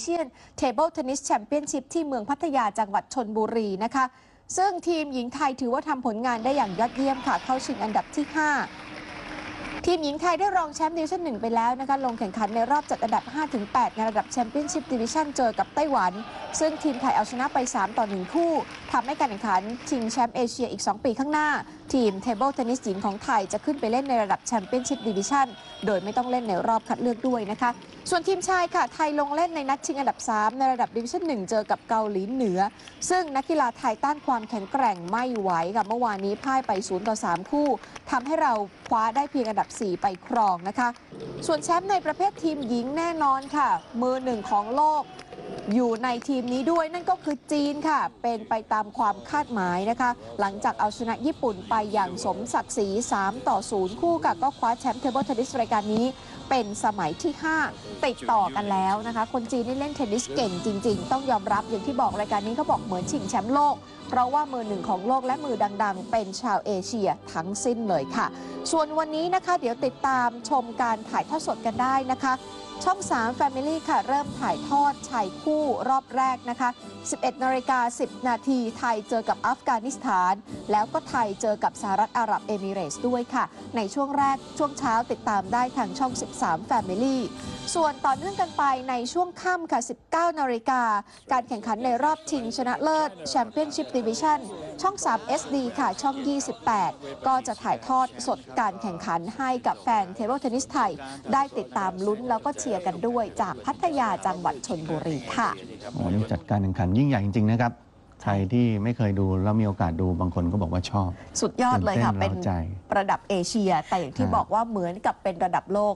เชียนเทเบิลเทนนิสแชมเปี้ยนชิพที่เมืองพัทยาจังหวัดชนบุรีนะคะ ซึ่งทีมหญิงไทยถือว่าทำผลงานได้อย่างยอดเยี่ยมค่ะ เข้าชิงอันดับที่ 5 ทีมหญิงไทยได้รองแชมป์ดิวิชั่น1ไปแล้วนะคะ ลงแข่งขันในรอบจัดอันดับ 5-8 ในระดับแชมเปี้ยนชิพดิวิชั่นเจอกับไต้หวัน ซึ่งทีมไทยเอาชนะไป 3 ต่อ 1 คู่ทำให้การแข่งขันชิงแชมป์เอเชียอีก 2 ปีข้างหน้า ทีมเทเบิลเทนนิสหญิงของไทยจะขึ้นไปเล่นในระดับแชมเปี้ยนชิพดิวิชั่น โดยไม่ต้องเล่นในรอบคัดเลือกด้วยนะคะ ส่วนทีมชายค่ะ ไทยลงเล่นในนัดชิงอันดับ 3 ในระดับดิวิชั่น 1 เจอกับเกาหลีเหนือ ซึ่งนักกีฬาไทยต้านความแข็งแกร่งไม่ไหวค่ะเมื่อวานนี้พ่ายไป0ต่อ3คู่ทำให้เราคว้าได้เพียงอันดับ 4 ไปครองนะคะ ส่วนแชมป์ในประเภททีมหญิงแน่นอนค่ะ มือหนึ่งของโลก อยู่ในทีมนี้ด้วยนั่นก็คือจีนค่ะ เป็นไปตามความคาดหมายนะคะ หลังจากเอาชนะญี่ปุ่นไปอย่างสมศักดิ์ศรี 3 ต่อ 0 คู่ค่ะก็คว้าแชมป์เทเบิลเทนนิสรายการนี้ เป็นสมัยที่ 5 ติดต่อกันแล้วนะคะ คนจีนนี่เล่นเทนนิสเก่งจริง ๆ ต้องยอมรับอย่างที่บอกรายการนี้เขาบอกเหมือนชิงแชมป์โลก เพราะว่ามือหนึ่งของโลกและมือดัง ๆ เป็นชาวเอเชียทั้งสิ้นเลยค่ะ ส่วนวันนี้นะคะ เดี๋ยวติดตามชมการถ่ายทอดสดกันได้นะคะ ช่อง 3 Family ค่ะ เริ่มถ่ายทอดชายคู่รอบแรกนะคะ 11นาฬิกา10 นาที ไทยเจอกับอัฟกานิสถาน แล้วก็ไทยเจอกับสหรัฐอาหรับเอมิเรส์ด้วยค่ะ ในช่วงแรกช่วงเช้าติดตามได้ทางช่อง 13 Family ส่วนต่อเนื่องกันไปในช่วงค่ำค่ะ 19นาฬิกา การแข่งขันในรอบชิงชนะเลิศแชมเปี้ยนชิพดิวิชั่นช่อง 3 SD ค่ะ ช่อง 28 ก็จะถ่ายทอดสดการแข่งขันให้กับแฟนเทเบิลเทนนิสไทย ได้ติดตามลุ้นแล้วก็เชียร์กันด้วยจากพัทยาจังหวัดชนบุรีค่ะโอ้นี่จัดการแข่งขันยิ่งใหญ่จริง ๆ นะครับใครที่ไม่เคยดูแล้วมีโอกาสดูบางคนก็บอกว่าชอบ สุดยอดเลยค่ะตื่เป็นนเต้นเร้าใจระดับเอเชีย แต่อย่างที่ฮะบอกว่าเหมือนกับเป็นระดับโลก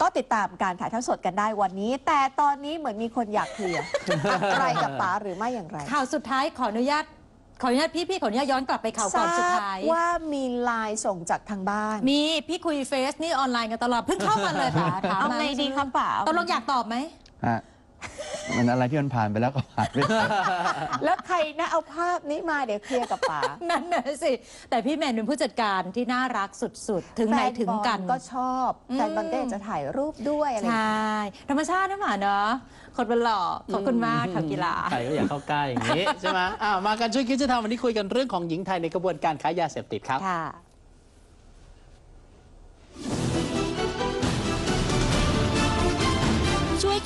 ก็ติดตามการถ่ายทอดสดกันได้วันนี้ แต่ตอนนี้เหมือนมีคนอยากเคลียร์อะไรกับป๋าหรือไม่อย่างไรข่าวสุดท้ายขออนุญาต ขออนุญาตพี่พี่ขออนุญาตย้อนกลับไปข่าวก่อนสุดท้ายทราบว่ามีไลน์ส่งจากทางบ้าน มีพี่คุยเฟซนี่ออนไลน์กันตลอดเพิ่งเข้ามาเลยค่ะถามเอามาไงดีครับป๋าตกลงอยากตอบไหม ฮะ มันอะไรที่มันผ่านไปแล้วก็ผ่านไปแล้วใครนะเอาภาพนี้มาเดี๋ยวเคลียร์กับป๋านั่นน่ะสิ แต่พี่แมนเป็นผู้จัดการที่น่ารักสุดๆ ถึงไหนถึงกันแฟบอลก็ชอบอืมแฟนบอลก็อยากจะถ่ายรูปด้วยอะไรอใชย่างเงี้ย่ธรรมชาตินะหมาเนาะคนเป็นหล่อขอบคุณมากข่าวกีฬาใครก็อยากเข้าใกล้อย่างนี้ใช่ไหมอ้าวมากันช่วยคิดจะทำวันนี้คุยกันเรื่องของหญิงไทยในกระบวนการค้ายาเสพติดครับ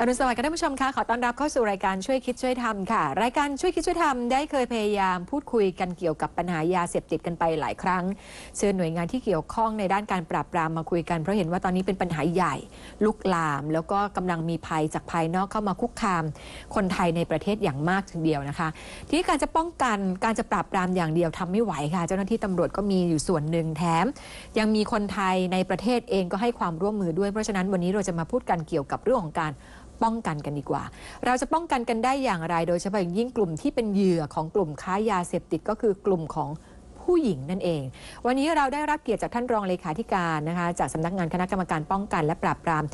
อรุณสวัสดิ์ค่ะท่านผู้ชมคะขอต้อนรับเข้าสู่รายการช่วยคิดช่วยทำค่ะ รายการช่วยคิดช่วยทำได้เคยพยายามพูดคุยกันเกี่ยวกับปัญหายาเสพติดกันไปหลายครั้งเชิญหน่วยงานที่เกี่ยวข้องในด้านการปราบปรามมาคุยกันเพราะเห็นว่าตอนนี้เป็นปัญหาใหญ่ลุกลาม แล้วก็กำลังมีภัยจากภายนอกเข้ามาคุกคาม คนไทยในประเทศอย่างมากทีเดียวนะคะทีนี้การจะป้องกันการจะปราบปรามอย่างเดียวทำไม่ไหวค่ะ เจ้าหน้าที่ตำรวจก็มีอยู่ส่วนหนึ่งแถม ยังมีคนไทยในประเทศเองก็ให้ความร่วมมือด้วยเพราะฉะนั้นวันนี้เราจะมาพูดกันเกี่ยวกับเรื่องของการป้องกันกันดีกว่า เราจะป้องกันกันได้อย่างไร โดยเฉพาะอย่างยิ่งกลุ่มที่เป็นเหยื่อของกลุ่มค้ายาเสพติดก็คือกลุ่มของผู้หญิงนั่นเอง วันนี้เราได้รับเกียรติจากท่านรองเลขาธิการนะคะจากสำนักงานคณะกรรมการป้องกัน และปราบปราม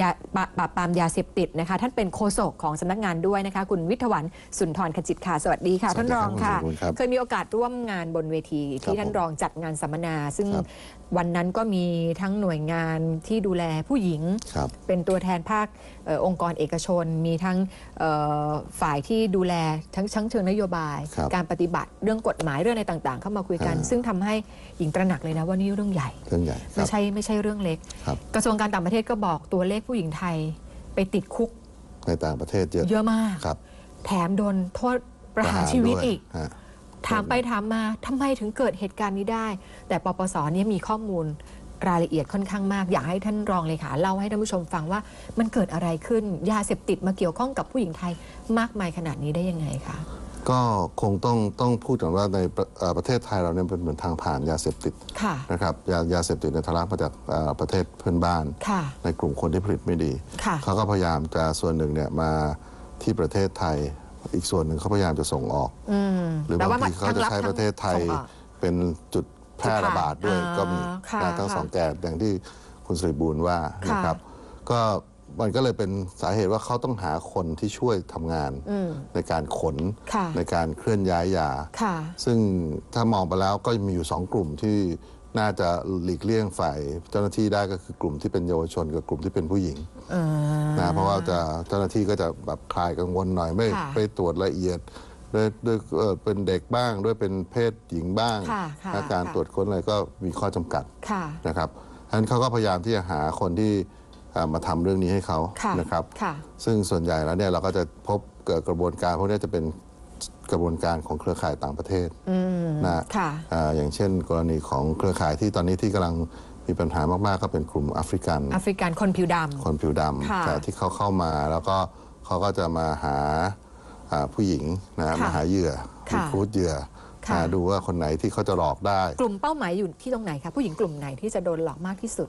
ยาปราปราบปรามยาเสพติดนะคะท่านเป็นโฆษกของสำนักงานด้วยนะคะคุณวิทยวันสุนทรขจิตค่ะสวัสดีค่ะสวัสดีท่านรองค่ะครับคุณครับเคยมีโอกาสร่วมงานบนเวทีที่ครับท่านรองจัดงานสัมมนา ซึ่งครับ วันนั้นก็มีทั้งหน่วยงานที่ดูแลผู้หญิง ครับเป็นตัวแทนภาคเออองค์กรเอกชน มีทั้งเอ่อฝ่ายที่ดูแลทั้งชั้งเชิงนโยบาย ครับการปฏิบัติเรื่องกฎหมายเรื่องอะไรต่างๆ เข้ามาคุยกัน อ่า ซึ่งทำให้หญิงตระหนักเลยนะว่านี่เรื่องใหญ่ เรื่องใหญ่คไม่รับใช่ไม่ใช่เรื่องเล็ก ครับ กระทรวงการต่างประเทศก็บอกตัวเลขผู้หญิงไทยไปติดคุกในต่างประเทศเยอะเยอะมาก ครับแถมโดนโทษประหารชีวิตด้ยอีก ฮะ ถามไปถามมาทำไมถึงเกิดเหตุการณ์นี้ได้ แต่ปปสเนี่ยมีข้อมูลรายละเอียดค่อนข้างมาก อยากให้ท่านรองเลยค่ะเล่าให้ท่านผู้ชมฟังว่ามันเกิดอะไรขึ้นยาเสพติดมาเกี่ยวข้องกับผู้หญิงไทยมากมายขนาดนี้ได้ยังไงคะก็คงต้องต้องพูดก่อนว่าในประเอ่อประเทศไทยเราเนี่ยเป็นเหมือนทางผ่านยาเสพติดค่ะ นะครับยายาเสพติดในยทะลักมาจากเอ่อประเทศเพื่อนบ้าน ค่ะ ในกลุ่มคนที่ผลิตไม่ดี ค่ะ เขาก็พยายามจะส่วนหนึ่งเนี่ยมาที่ประเทศไทย อีกส่วนหนึ่งเขาพยายามจะส่งออก อืมหรือแต่บางว่าทีเขาจะใช้ประเทศไทยส่งออกเป็นจุดแพร่ระบาดด้วยจุดผ่านก็มีอ่าค่ะนะทั้งค่ะสองแก่อย่างที่คุณสุริบูลว่าค่ะนะครับ ก็มันก็เลยเป็นสาเหตุว่าเขาต้องหาคนที่ช่วยทำงานอืมในการขนค่ะในการเคลื่อนย้ายยาค่ะซึ่งถ้ามองไปแล้วก็มีอยู่สองกลุ่มที่ น่าจะหลีกเลี่ยงฝ่ายเจ้าหน้าที่ได้ก็คือกลุ่มที่เป็นเยาวชนกับกลุ่มที่เป็นผู้หญิงนะเพราะว่าจะเจ้าหน้าที่ก็จะแบบคลายกังวลหน่อยไม่ค่ะ ไปตรวจละเอียดด้วยด้วยเอ่อเป็นเด็กบ้างด้วยเป็นเพศหญิงบ้างค่ะค่ะและการค่ะ ตรวจค้นอะไรก็มีข้อจำกัด ค่ะ นะครับฉะนั้นเขาก็พยายามที่จะหาคนที่เอ่อมาทำเรื่องนี้ให้เขาค่ะนะครับ ค่ะ ซึ่งส่วนใหญ่แล้วเนี่ยเราก็จะพบเกิดกระบวนการพวกนี้จะเป็น กระบวนการของเครือข่ายต่างประเทศนะค่ะอ่าอย่างเช่น กรณีของเครือข่ายที่ตอนนี้ที่กำลังมีปัญหามากๆก็เป็นกลุ่มแอฟริกันแอฟริกันคนผิวดำคนผิวดค่ะำแต่ที่เขาเข้ามาแล้วก็เขาก็จะมาหาอ่าผู้หญิงนะค่ะมาหาเหยื่อค่ะคูดเหยื่อค่ะหาดูว่าคนไหนที่เขาจะหลอกได้ กลุ่มเป้าหมายอยู่ที่ตรงไหนคะผู้หญิงกลุ่มไหนที่จะโดนหลอกมากที่สุด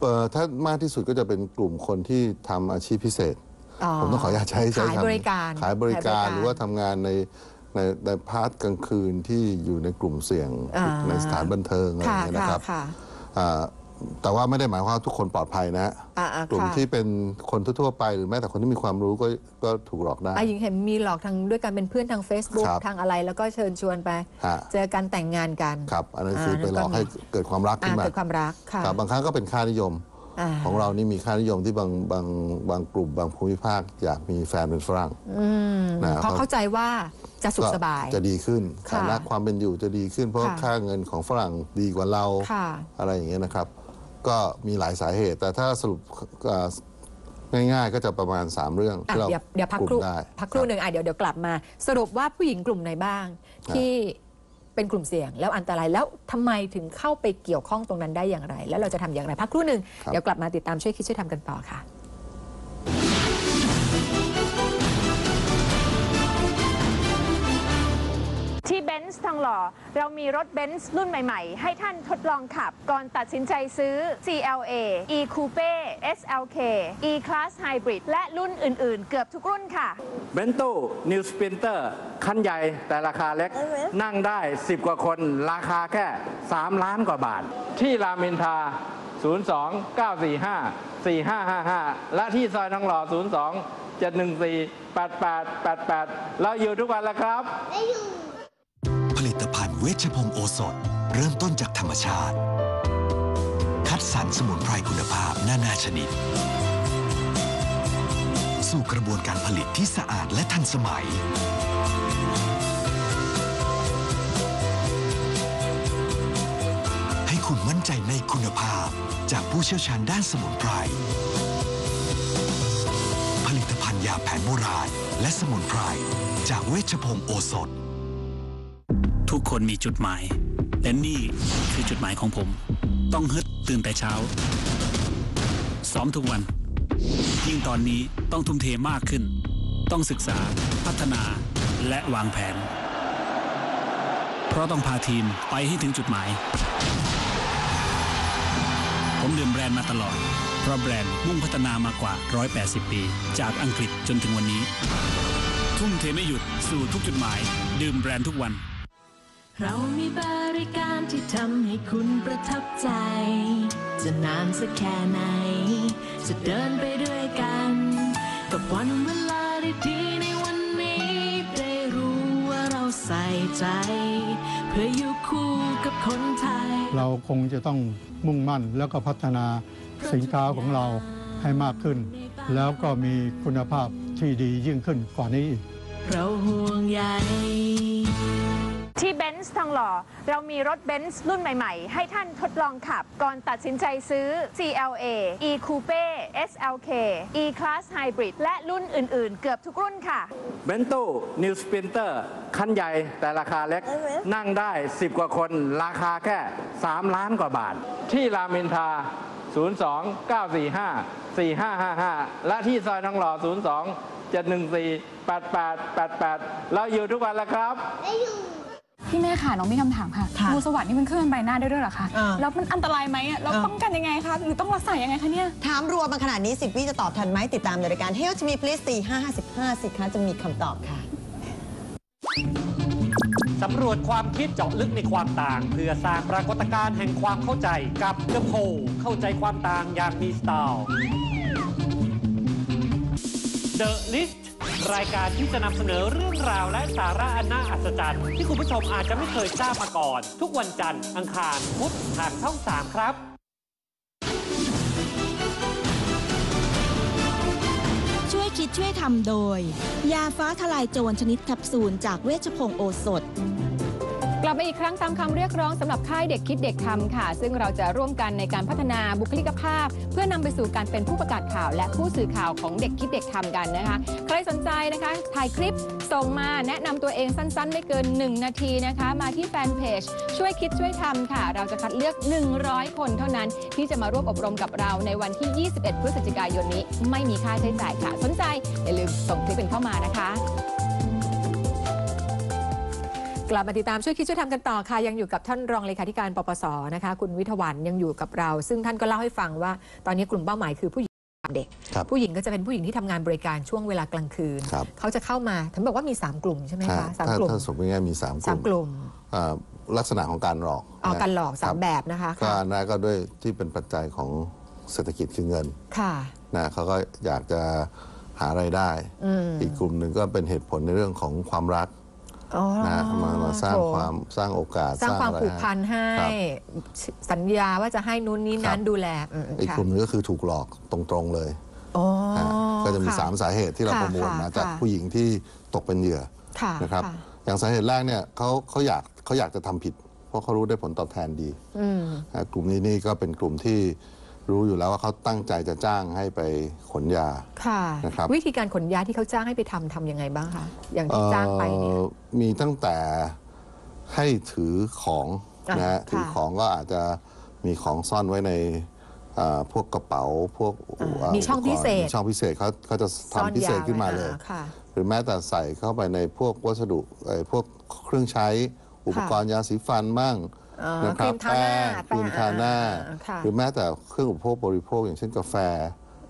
เอ่อถ้ามากที่สุดก็จะเป็นกลุ่มคนที่ทำอาชีพพิเศษอ๋อผมต้องขออนุญาตใช้ใช้ขายคำบริการขายบริการขายบริการหรือว่าทำงานใน ในในพาร์ทกลางคืนที่อยู่ในกลุ่มเสี่ยงอ่า ในสถานบันเทิงอะไรอค่ะย่างเงี้ยนะครับค่ะอ่าแต่ว่าไม่ได้หมายความว่าทุกคนปลอดภัยนะฮะอ่าอ่ากลุ่มค่ะที่เป็นคนทั่วๆไปหรือแม้แต่คนที่มีความรู้ก็ก็ถูกหลอกได้ อะหญิงเห็นมีหลอกทางด้วยการเป็นเพื่อนทาง Facebook ครับ ทางอะไรแล้วก็เชิญชวนไป ฮะเจอกันแต่งงานกัน ครับอันนั้นคืออ่าไปหลอกนั่นก็มีให้เกิดความรักอ่าขึ้นมา เกิดความรักค่ะ ครับบางครั้งก็เป็นค่านิยมอ่า ของเรานี่มีค่านิยมที่บางบางบางกลุ่มบางภูมิภาคอยากมีแฟนเป็นฝรั่งอืมนะเพราะเข้าใจว่าจะสุขสบายก็จะดีขึ้นค่ะฐานะความเป็นอยู่จะดีขึ้น เพราะค่ะค่าเงินของฝรั่งดีกว่าเราค่ะอะไรอย่างเงี้ยนะครับ ก็มีหลายสาเหตุ แต่ถ้าสรุปเอ่อง่ายๆ ก็จะประมาณ 3 เรื่องอะที่เราเดี๋ยวเดี๋ยวพักกลุ่ครู่มได้พักครู่รับหนึ่งอะเดี๋ยวเดี๋ยวกลับมา สรุปว่าผู้หญิงกลุ่มไหนบ้างที่ เป็นกลุ่มเสี่ยงแล้วอันตรายแล้วทำไมถึงเข้าไปเกี่ยวข้องตรงนั้นได้อย่างไร แล้วเราจะทำอย่างไรพักครู่หนึ่งครับเดี๋ยวกลับมาติดตามช่วยคิดช่วยทำกันต่อค่ะ นซ์ทองหล่อ เรามีรถเบนซ์รุ่นใหม่ๆ ให้ท่านทดลองขับ ก่อนตัดสินใจซื้อ CLA E Coupe SLK E Class Hybrid และรุ่นอื่นๆ เกือบทุกรุ่นค่ะ เบนโต้นิวสปินเตอร์คันใหญ่แต่ราคาเล็ก นั่งได้ 10 กว่าคน ราคาแค่ 3 ล้านกว่าบาท ที่รามอินทรา02 945 4555 และที่ซอยทองหล่อ 02 714 8888 เราอยู่ทุกวันแล้วครับผลิตภัณฑ์ เวชพงศ์โอสถ เริ่มต้นจากธรรมชาติ คัดสรรสมุนไพรคุณภาพนานาชนิด สู่กระบวนการผลิตที่สะอาดและทันสมัย ให้คุณมั่นใจในคุณภาพจากผู้เชี่ยวชาญด้านสมุนไพร ผลิตภัณฑ์ยาแผนโบราณและสมุนไพรจากเวชพงศ์โอสถ ทุกคนมีจุดหมาย และนี่คือจุดหมายของผม ต้องฮึดตื่นแต่เช้า ซ้อมทุกวัน ยิ่งตอนนี้ต้องทุ่มเทมากขึ้น ต้องศึกษา พัฒนาและวางแผน เพราะต้องพาทีมไปให้ถึงจุดหมาย ผมดื่มแบรนด์มาตลอด เพราะแบรนด์มุ่งพัฒนามากว่า 180 ปี จากอังกฤษจนถึงวันนี้ ทุ่มเทไม่หยุดสู่ทุกจุดหมาย ดื่มแบรนด์ทุกวัน เรามีบริการที่ทำให้คุณประทับใจ จะนานสักแค่ไหน จะเดินไปด้วยกัน กับวันเวลาดีๆในวันนี้ ได้รู้ว่าเราใส่ใจ เพื่ออยู่คู่กับคนไทย เราคงจะต้องมุ่งมั่นแล้วก็พัฒนาสินค้าของเราให้มากขึ้น แล้วก็มีคุณภาพที่ดียิ่งขึ้นกว่านี้อีกเราห่วงใย ที่เบนซ์ทองหล่อ เรามีรถเบนซ์รุ่นใหม่ๆ ให้ท่านทดลองขับ ก่อนตัดสินใจซื้อ CLA E Coupe SLK E Class Hybrid และรุ่นอื่นๆ เกือบทุกรุ่นค่ะ เบนโต้นิวสปินเตอร์คันใหญ่แต่ราคาเล็ก นั่งได้ 10 กว่าคน ราคาแค่ 3 ล้านกว่าบาท ที่รามอินทรา02 945 4555 และที่ซอยทองหล่อ 02 714 8888 เราอยู่ทุกวันแล้วครับ พี่แม่ค่ะน้องมีคำถามค่ะค่ะงูสวัสดนี่มันเคลื่อนใบหน้าได้ด้วยเหรอคะอ่าแล้วมันอันตรายไหมอะเราอ่าป้องกันยังไงคะหรือต้องรักษายังไงคะเนี่ย ถามรัวมาขนาดนี้สิบวิจะตอบทันไหมติดตามในรายการ Health Me Please 4 5 5 5สิคะจะมีคำตอบค่ะ สำรวจความคิดเจาะลึกในความต่าง เพื่อสร้างปรากฏการณ์แห่งความเข้าใจกับ The p o l เข้าใจความต่างอย่างมีสไตล์ The List รายการที่จะนำเสนอเรื่องราวและสาระอันน่าอัศจรรย์ที่คุณผู้ชมอาจจะไม่เคยทราบมาก่อน ทุกวันจันทร์อังคารพุธทางช่อง 3 ครับ ช่วยคิดช่วยทำโดย ยาฟ้าทลายโจรชนิดแคปซูลจากเวชพงศ์โอสถ ลับมาอีกครั้งตามคำเรียกร้องสำหรับค่ายเด็กคิดเด็กทำค่ะ ซึ่งเราจะร่วมกันในการพัฒนาบุคลิกภาพ เพื่อนำไปสู่การเป็นผู้ประกาศข่าว และผู้สื่อข่าวของเด็กคิดเด็กทำกันนะคะ ใครสนใจนะคะถ่ายคลิปส่งมาแนะนำตัวเองสั้นๆ ไม่เกิน 1 นาทีนะคะ มาที่แฟนเพจช่วยคิดช่วยทำค่ะ เราจะคัดเลือก 100 คนเท่านั้น ที่จะมาร่วมอบรมกับเราในวันที่ 21 พฤศจิกายนนี้ ไม่มีค่าใช้จ่ายค่ะ สนใจอย่าลืมส่งคลิปเป็นเข้ามานะคะ กลับมาติดตามช่วยคิดช่วยทำกันต่อค่ะ ยังอยู่กับท่านรองเลขาธิการปปสนะคะ คุณวิทวันยังอยู่กับเรา ซึ่งท่านก็เล่าให้ฟังว่า ตอนนี้กลุ่มเป้าหมายคือผู้หญิงกับเด็ก ครับผู้หญิงก็จะเป็นผู้หญิงที่ทำงานบริการช่วงเวลากลางคืน ครับ เขาจะเข้ามาท่านบอกว่ามี 3 กลุ่มใช่ไหมถ้าคะสามถ้ากลุ่มถ้าสมมติง่ายๆมี 3 กสาลุ่มมกลุ่มอ่าลักษณะของการหลอกเอานะการหลอกสามคแบบนะคะก็ค่ะอันแรกก็ด้วยที่เป็นปัจจัยของเศรษฐกิจคือเงินค่ะนะเขาก็อยากจะหาไรายได้ อืม อีกกลุ่มหนึ่งก็เป็นเหตุผลในเรื่องของความรัก อ๋อนะมามาสร้างโถความสร้างโอกาสสร้างความอะไรผูกพันให้ ครับ สัญญาว่าจะให้นู้นนี้ครันั้บนดูแลอืมอีกค่ะกลุ่มหนึงก็คือถูกหลอกตรงๆเลยอ๋อนะก็จะมีค่ะสามสาเหตุที่เราค่ะประมวลมาค่ะจากค่ะ ผู้หญิงที่ตกเป็นเหยื่อค่ะนะครับ ค่ะอย่างสาเหตุแรกเนี่ยเขาเขาอยากเขาอยากจะทำผิด เพราะเขารู้ได้ผลตอบแทนดีอืม นะกลุ่มนี้นี่ก็เป็นกลุ่มที่ รู้อยู่แล้วว่าเขาตั้งใจจะจ้างให้ไปขนยา ค่ะนะครับ วิธีการขนยาที่เขาจ้างให้ไปทำทำยังไงบ้างคะ อย่างที่จ้างไปเนี่ย เอ่อมีตั้งแต่ให้ถือของอะนะฮะค่ะถือของก็อาจจะมีของซ่อนไว้ในเอ่อพวกกระเป๋าพวกอ่าเอ่อมีช่องพิเศษ มีช่องพิเศษเขาเขาจะซ่อนทำพิเศษยาขึ้นมาไว้เลยอ่าค่ะ หรือแม้แต่ใส่เข้าไปในพวกวัสดุไอ้พวกเครื่องใช้อุปกรณ์ยาสีฟันบ้างอ่า นะครัครีบมทาหน้าครีมทาหน้า อ่าค่ะหรือแม้แต่เครื่องอุปโภคบริโภคอย่างเช่นกาแฟ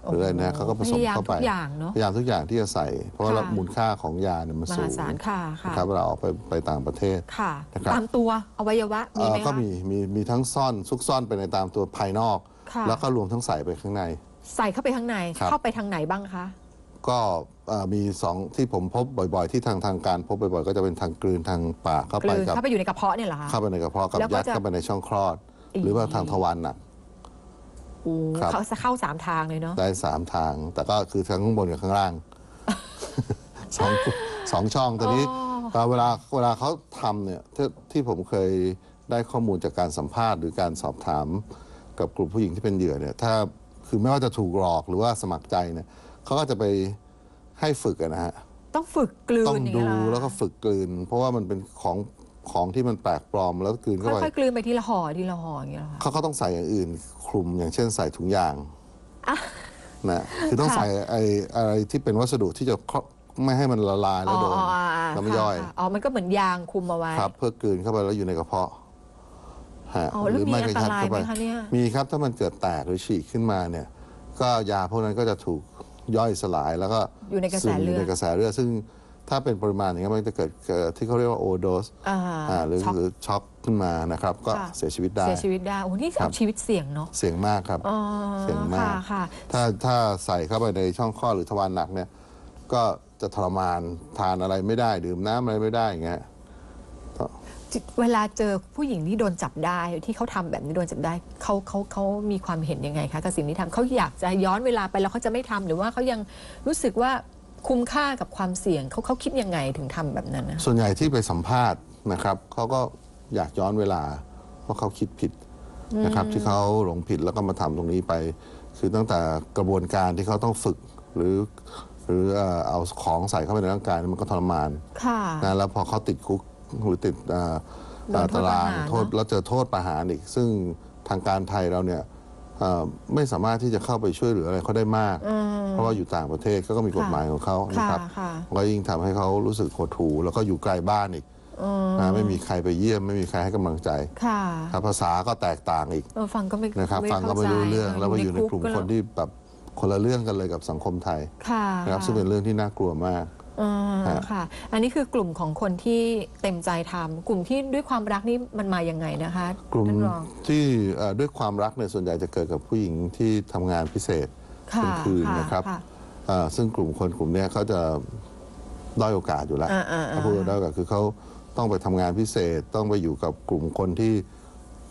หรืออะไรนะเขาก็ผสมพยายามเข้าไปทุกอย่างเนอะพยายามทุกอย่างที่จะใส่ เพราะว่าค่ะ มูลค่าของยาเนี่ยมันมสูหางศาลค่ะค่ะนะครับเวลาออกไปไปต่างประเทศ ค่ะ นะครับ ตามตัวอวัยวะมีเอ่อไหมก็คะ มีมีมีทั้งซ่อนซุกซ่อนไปในตามตัวภายนอก ค่ะ แล้วก็รวมทั้งใส่ไปข้างใน ใส่เข้าไปข้างใน ครับ เข้าไปทางไหนบ้างคะ ก็เอ่อมีสองที่ผมพบบ่อยๆ ที่ทางทางการพบบ่อยๆ ก็จะเป็นทางกลืนทางปากเข้ากไปลืนกับเข้าไปอยู่ในกระเพาะเนี่ยเหรอคะเข้าไปในกระเพาะกับแล้วก็ยัดจะเข้าไปในช่องคลอดอีหรือว่าทางทวารหนักโอ้ครับเขาจะเข้าสามทางเลยเนาะได้สามทาง แต่ก็คือทั้งข้างบนกับข้างล่างสองสองช่องตอนนี้เอ่อเวลาเวลาเขาทำเนี่ยที่ที่ผมเคยได้ข้อมูลจากการสัมภาษณ์หรือการสอบถาม กับกลุ่มผู้หญิงที่เป็นเหยื่อเนี่ยถ้าคือไม่ว่าจะถูกหลอกหรือว่าสมัครใจเนี่ย เขาก็จะไปให้ฝึกอะนะฮะ ต้องฝึกกลืนต้องอย่างดูเงี้ยเหรอแล้วก็ฝึกกลืน เพราะว่ามันเป็นของของที่มันแปลกปลอมแล้วกลืนเข้าไปค่อยๆกลืนไปทีละห่อทีละห่ออย่างเงี้ยเหรอคะ เขาก็ต้องใส่อย่างอื่น คลุมอย่างเช่นใส่ถุงยางอะนะคือต้องค่ะ ใส่ไอ้อะไรที่เป็นวัสดุที่จะเคาะไม่ให้มันละลายแล้วโดนอ๋ออ่าอ่าแล้วไม่ค่ะย่อยค่ะอ๋อ มันก็เหมือนยางคุมเอาไว้ ครับ เพื่อกลืนเข้าไปแล้วอยู่ในกระเพาะฮะอ๋อแล้วมีอันตรายไหมคะเนี่ย มีครับถ้ามันเกิดแตกหรือฉีกขึ้นมาเนี่ย ก็ยาพวกนั้นก็จะถูก ย่อยสลายแล้วก็อยู่ในกระแสซึมเลือดในกระแสเลือดซึ่งถ้าเป็นปริมาณอย่างนี้ยมันจะเกิดเกิดที่เขาเรียกว่าโอโดสอ่าอ่าหรือช็อก หรือช็อกขึ้นมานะครับ ก็ค่ะ เสียชีวิตได้ เสียชีวิตได้โอ้โหนี่ครัเอาบ ชีวิตเสี่ยงเนาะเสี่ยงมากครับ อ๋อเสี่ยงมาค่ะกค่ะ ถ้าถ้าใส่เข้าไปในช่องคลอดหรือทวารหนักเนี่ยก็จะทรมานทานอะไรไม่ได้ ดื่มน้ำอะไรไม่ได้อย่างเงี้ย เวลาเจอผู้หญิงที่โดนจับได้ที่เขาทำแบบนี้โดนจับได้เขาเขาเขามีความเห็นยังไงคะกับสิ่งที่ทำเขาอยากจะย้อนเวลาไปแล้วเขาจะไม่ทำหรือว่าเขายังรู้สึกว่าคุ้มค่ากับความเสี่ยงเขาเขาคิดยังไงถึงทำแบบนั้นนะส่วนใหญ่ที่ไปสัมภาษณ์นะครับเขาก็อยากย้อนเวลา เพราะเขาคิดผิดนะครับอืมที่เขาหลงผิดแล้วก็มาทำตรงนี้ไป คือตั้งแต่กระบวนการที่เขาต้องฝึกหรือหรือเอ่อเอาของใส่เข้าไปในร่างกายมันก็ทรมานค่ะนะแล้วพอเขาติดคุก หรือติดเอ่อโดนโทษตารางประหารโทษเนอะแล้วเจอโทษประหารอีก ซึ่งทางการไทยเราเนี่ยเอ่อไม่สามารถที่จะเข้าไปช่วยเหลืออะไรเขาได้มากอืมเพราะว่าอยู่ต่างประเทศเขาก็มีกฎหมายของเขานะครับค่ะก็ยิ่งทำให้เขารู้สึกหดหู่แล้วก็อยู่ไกลบ้านอีกอืมนะไม่มีใครไปเยี่ยมไม่มีใครให้กำลังใจค่ะครับภาษาก็แตกต่างอีกเออฟังก็ไม่นะครับไม่ฟังก็ไม่รู้ข้าใจเรื่องแล้วมาอยู่ในกลุ่มก็คนที่แบบคนละเรื่องกันเลยกับสังคมไทยค่ะนะครับซึ่งเป็นเรื่องที่น่ากลัวมาก อ่าฮะ ค่ะ อันนี้คือกลุ่มของคนที่เต็มใจทำกลุ่มที่ด้วยความรักนี่มันมายังไงนะคะกลุ่มท่านรอง ที่เอ่อด้วยความรักเนี่ยส่วนใหญ่จะเกิดกับผู้หญิงที่ทำงานพิเศษค่ะเป็นคืนค่ะนะครับค่ะเเอ่อซึ่งกลุ่มคนกลุ่มเนี้ยเขาจะด้อยโอกาสอยู่แล้วอ่าอ่าอ่า ถ้าพูดว่าด้อยโอกาสคือเขาต้องไปทำงานพิเศษ ต้องไปอยู่กับกลุ่มคนที่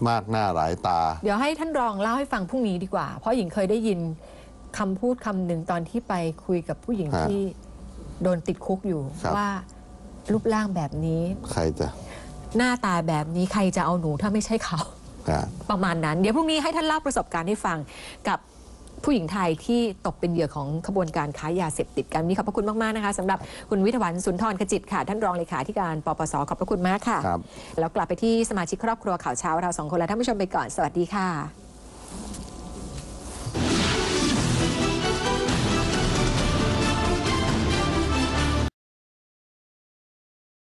มากหน้าหลายตา เดี๋ยวให้ท่านรองเล่าให้ฟังพรุ่งนี้ดีกว่า เพราะหญิงเคยได้ยินคำพูดคำหนึ่งตอนที่ไปคุยกับผู้หญิงฮะ ที่ โดนติดคุกอยู่ครับ ว่ารูปร่างแบบนี้ ใครจะหน้าตาแบบนี้ใครจะเอาหนูถ้าไม่ใช่เขา อ่า ประมาณนั้น เดี๋ยวพรุ่งนี้ให้ท่านเล่าประสบการณ์ให้ฟังกับผู้หญิงไทยที่ตกเป็นเหยื่อของขบวนการค้ายาเสพติดกันวันนี้ขอบพระคุณมากๆนะคะสำหรับคุณวิทยาวันสุนทรขจิตค่ะ ท่านรองเลขาธิการปปสขอบพระคุณมากค่ะ ครับ แล้วกลับไปที่สมาชิกครอบครัวข่าวเช้าเราสองคนและท่านผู้ชมไปก่อนสวัสดีค่ะ